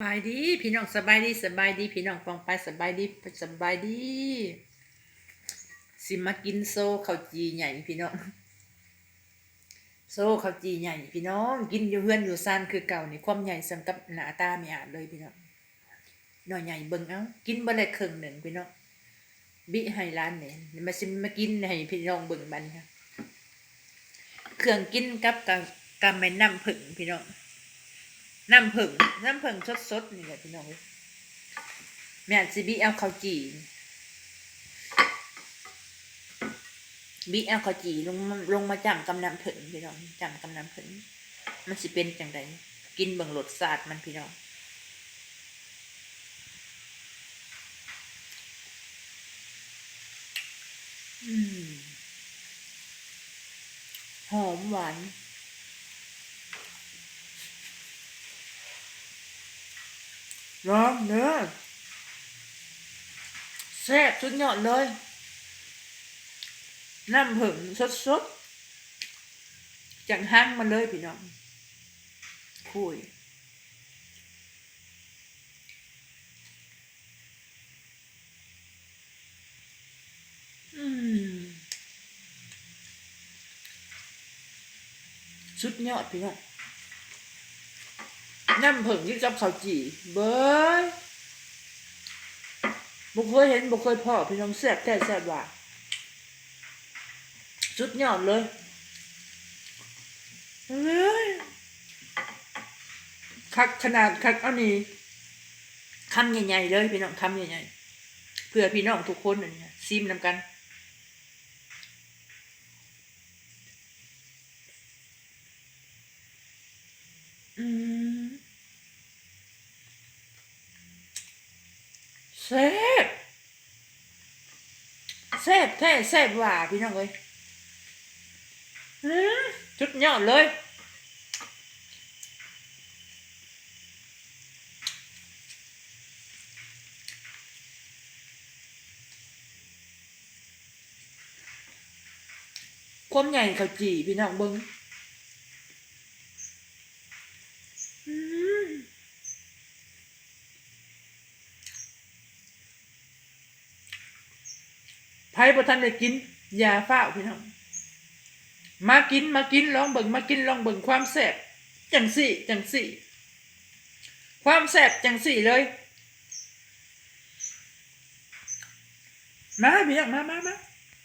สบายดีพี่น้องสบายดีสบายดีพี่น้องฟองไปสบายดีสบายดี สิมากินโซข้าวจีใหญ่พี่น้องโซข้าวจีใหญ่พี่น้องกินอยู่เฮือนอยู่ซานคือเก่านี่ความใหญ่สำกับหน้าตาไม่อาจเลยพี่น้องหน่อยใหญ่เบิ่งเอ้ากินบ่ได้ครึ่งหนึ่งพี่น้องบิให้ร้านเนี่ยมาสิมากินให้พี่น้องเบิ่งบันค่ะเครื่องกินกับกับกับแม่น้ำผึ้งพี่น้อง น้ำผึ้งน้ำผึ้งสดๆนี่แหละพี่น้องเอ้ยแม่อาจสิบีเอาข้าวจีบีเอาข้าวจีลงลงมาจำกำน้ำผึ้งพี่น้องจำกำน้ำผึ้งมันสิเป็นจังไดกินเบิ่งรสชาติมันพี่น้องอืมหอมหวาน ร้อนเนื้อแซ่บสุดยอดเลย น้ำผึ้งสดๆจากห้างมาเลยพี่น้องคุยอืมสุดยอดพี่น้อง น้ำผึ้งที่จับข้าวจีเบ้ยบุเคยเห็นบุเคยพ่อพี่น้องแซ่บแท้แซ่บว่าสุดยอดเลยเฮ้ยคักขนาดคักเอานี่คำใหญ่ๆเลยพี่น้องคำใหญ่ๆเพื่อพี่น้องทุกคนอันนี้ซิมนำกัน แซ่บแซ่บแท้แซ่บหว่าพี่น้องเอ้ยอืมชุดยอดเลยความใหญ่เขาวจีพี่น้องเบิ้งอืม ไพ่ประทันได้กินยาฝ้าวพี่น้องมากินมากินลองเบิ่งมากินลองเบิ่งความแสบจังสี่จังสี่ ความแสบจังสี่เลยมาพี่น้องมามามา